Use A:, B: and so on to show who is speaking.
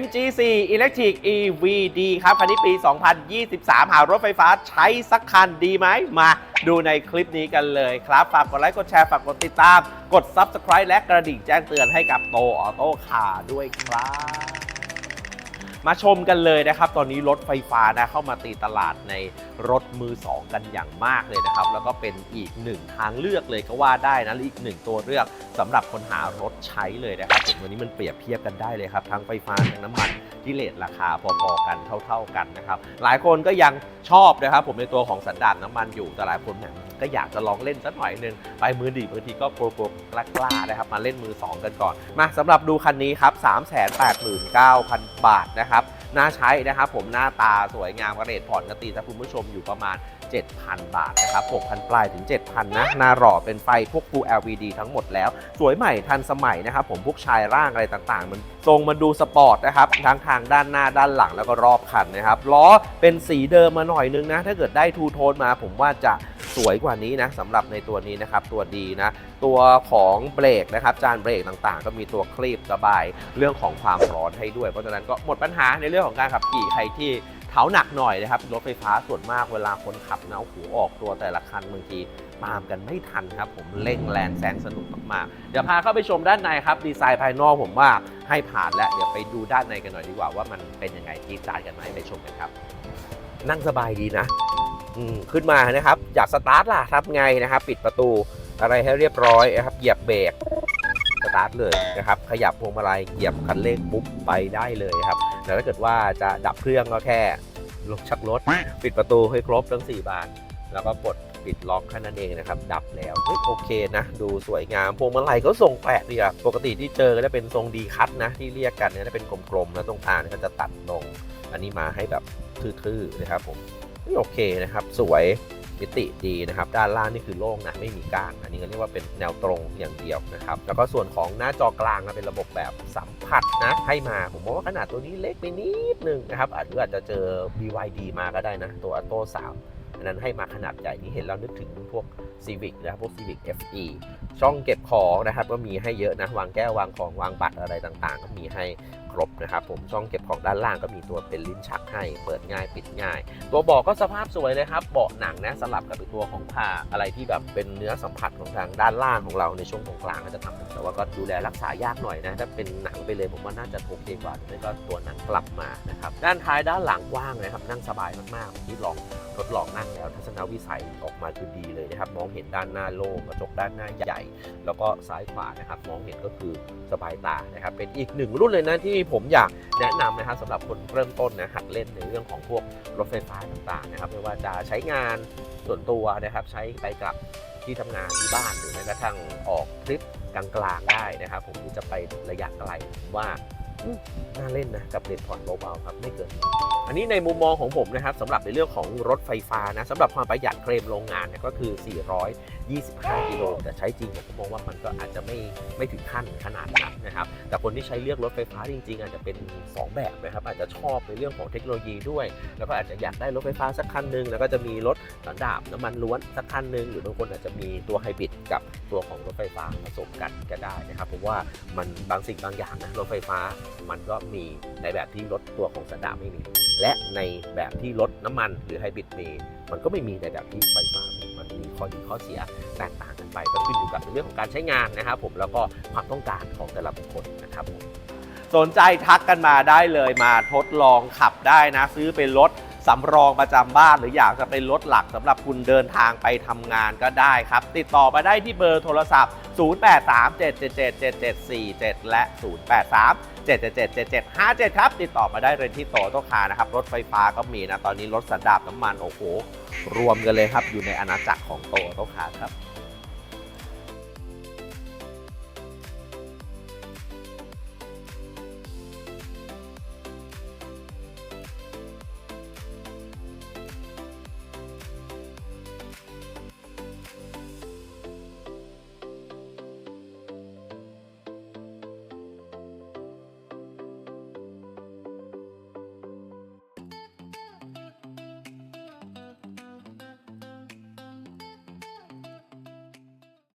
A: MG4 Electric EVD ครับ คันนี้ปี 2023 หารถไฟฟ้าใช้สักคันดีไหม มาดูในคลิปนี้กันเลยครับ ฝากกดไลค์ กดแชร์ ฝากกดติดตาม กด Subscribe และกระดิ่งแจ้งเตือนให้กับโตออโต้คาด้วยครับ มาชมกันเลยนะครับ ตอนนี้รถไฟฟ้านะเข้ามาตีตลาดในรถมือ 2 กันอย่างมากเลยนะครับ แล้วก็เป็นอีกหนึ่งทางเลือกเลยก็ว่าได้นะอีกหนึ่งตัวเลือกสำหรับคนหารถใช้เลยนะครับผมวันนี้มันเปรียบเทียบกันได้เลยครับทั้งไฟฟ้าทั้งน้ำมันที่เลทราคาพอๆกันเท่า ๆกันนะครับหลายคนก็ยังชอบนะครับ ผมในตัวของสันดาปน้ำมันอยู่แต่หลายคนเนี่ยก็อยากจะลองเล่นสักหน่อยหนึงไปมือดีบางทีก็โปรโปรกล้าๆนะครับมาเล่นมือ 2 กันก่อนมาสำหรับดูคันนี้ครับ389,000 บาทนะครับน่าใช้นะครับผมหน้าตาสวยงามกระเรดผ่อนกตีถ้าคุณผู้ชมอยู่ประมาณ 7,000 บาทนะครับ6,000 ปลายถึง 7,000 นะ หน้าหล่อเป็นไฟพวก Full LED ทั้งหมดแล้ว สวยใหม่ทันสมัยนะครับผมพวกชายร่างอะไรต่างๆ มันทรงมันดูสปอร์ตนะครับทั้งทางด้านหน้าด้านหลังแล้วก็รอบคันนะครับล้อเป็นสีเดิมมาหน่อยนึงนะ ถ้าเกิดได้ทูโทนมาผมว่าจะ สวยกว่านี้นะสำหรับในตัวนี้นะครับตัวดีนะตัวของเบรกนะครับจานเบรกต่างๆ ก็มีตัวคลีบสบายเรื่องของความร้อนให้ด้วย เพราะฉะนั้นก็หมดปัญหาในเรื่องของการขับขี่ใครที่เท้าหนักหน่อยนะครับรถไฟฟ้าส่วนมากเวลาคนขับเนาหูออกตัวแต่ละคันบางทีตามกันไม่ทันครับผมเร่งแรงแซงสนุกมากๆ เดี๋ยวพาเข้าไปชมด้านในครับ ดีไซน์ภายนอกผมว่าให้ผ่านแล้วเดี๋ยวไปดูด้านในกันหน่อยดีกว่าว่ามันเป็นยังไงที่จานกันไหมไปชมกันครับ นั่งสบายดีนะ ขึ้นมานะครับอยากสตาร์ทล่ะทำไงนะครับ ปิดประตูอะไรให้เรียบร้อยนะครับ เหยียบเบรกสตาร์ทเลยนะครับ ขยับพวงมาลัยเหยียบคันเร่งปุ๊บไปได้เลยครับแต่ถ้าเกิดว่าจะดับเครื่องก็แค่ลงชักรถ ปิดประตูให้ครบทั้ง 4 บาน แล้วก็กดปิดล็อกแค่นั้นเองนะครับ ดับแล้วเฮ้ยโอเคนะ ดูสวยงามพวงมาลัยก็ทรงแปลกดีอะปกติที่เจอก็จะเป็นทรงดีคัตนะ ที่เรียกกันเนี่ยจะเป็นกลมๆแล้วตรงกลางเนี่ยก็จะตัดลง อันนี้มาให้แบบทื่อๆนะครับผม โอเคนะครับ สวยมิติดีนะครับ ด้านล่างนี่คือโล่งนะไม่มีก้าง อันนี้ก็เรียกว่าเป็นแนวตรงอย่างเดียวนะครับ แล้วก็ส่วนของหน้าจอกลางนะเป็นระบบแบบสัมผัสนะให้มาผมมองว่าขนาดตัวนี้เล็กไปนิดนึงนะครับอาจจะอาจจะเจอ BYD มาก็ได้นะ ตัว Auto 3อันนั้นให้มาขนาดใหญ่นี่เห็นแล้วนึกถึงพวก Civic นะพวก Civic FE ช่องเก็บของนะครับก็มีให้เยอะนะวางแก้ววางของวางบัตรอะไรต่างๆ ก็มีให้ครบนะครับผมช่องเก็บของด้านล่างก็มีตัวเป็นลิ้นชักให้เปิดง่ายปิดง่าย ตัวเบาะก็สภาพสวยเลยครับเบาะหนังนะสลับกับตัวของผ้าอะไรที่แบบเป็นเนื้อสัมผัสของทางด้านล่างของเราในช่วงตรงกลางก็จะทำแต่ว่าก็ดูแลรักษายากหน่อยนะถ้าเป็นหนังไปเลยผมว่าน่าจะโอเคกว่าหรือไม่ก็ตัวหนังกลับมานะครับด้านท้ายด้านหลังกว้างนะครับนั่งสบายมากๆที่ลองทดลองนั่งแล้วทัศนวิสัยออกมาคือดีเลยนะครับมองเห็นด้านหน้าโล่งกระจกด้านหน้าใหญ่แล้วก็ซ้ายขวานะครับมองเห็นก็คือสบายตานะครับ เป็นอีกหนึ่งรุ่นเลยนะที่ผมอยากแนะนำนะครับสำหรับคนเริ่มต้นนะหัดเล่นในเรื่องของพวกรถไฟฟ้าต่างๆนะครับไม่ว่าจะใช้งานส่วนตัวนะครับ ใช้ไปกลับที่ทำงานที่บ้านหรือแม้กระทั่งออกทริปกลางๆได้นะครับ ผมที่จะไประยะไกลผมว่า น่าเล่นนะกับเลนผ่อนเบาๆครับไม่เกิน อันนี้ในมุมมองของผมนะครับสำหรับในเรื่องของรถไฟฟ้านะสำหรับความประหยัดเคลมโรงงานเนี่ยก็คือ 425 กิโลแต่ใช้จริงผมมองว่ามันก็อาจจะไม่ไม่ถึงขั้นขนาดนั้นนะครับ แต่คนที่ใช้เลือกรถไฟฟ้าจริง ๆ อาจจะเป็น 2 แบบนะครับ อาจจะชอบในเรื่องของเทคโนโลยีด้วย แล้วก็อาจจะอยากได้รถไฟฟ้าสักคันหนึ่งแล้วก็จะมีรถสันดาปน้ำมันล้วนสักคันหนึ่งหรือบางคนอาจจะมีตัวไฮบริดกับตัวของรถไฟฟ้าผสมกันก็ได้นะครับเพราะว่ามันบางสิ่งบางอย่างนะรถไฟฟ้ามันก็มีในแบบที่รถตัวของสันดาปไม่มี และในแบบที่รถน้ำมันหรือไฮบริดมีมันก็ไม่มีในแบบที่ไฟฟ้ามีมันมีข้อดีข้อเสียแตกต่างกันไปก็ขึ้นอยู่กับในเรื่องของการใช้งานนะครับผมแล้วก็ความต้องการของแต่ละบุคคลนะครับผมสนใจทักกันมาได้เลยมาทดลองขับได้นะ ซื้อเป็นรถ สำรองประจำบ้านหรืออยากจะเป็นรถหลักสำหรับคุณเดินทางไปทำงานก็ได้ครับ ติดต่อมาได้ที่เบอร์โทรศัพท์ 0837777747 และ 083 7777757 ครับ ติดต่อมาได้เลยที่โตโตคานะครับ รถไฟฟ้าก็มีนะ ตอนนี้รถสันดาปน้ำมัน โอ้โห รวมกันเลยครับ อยู่ในอาณาจักรของโตโตคาครับ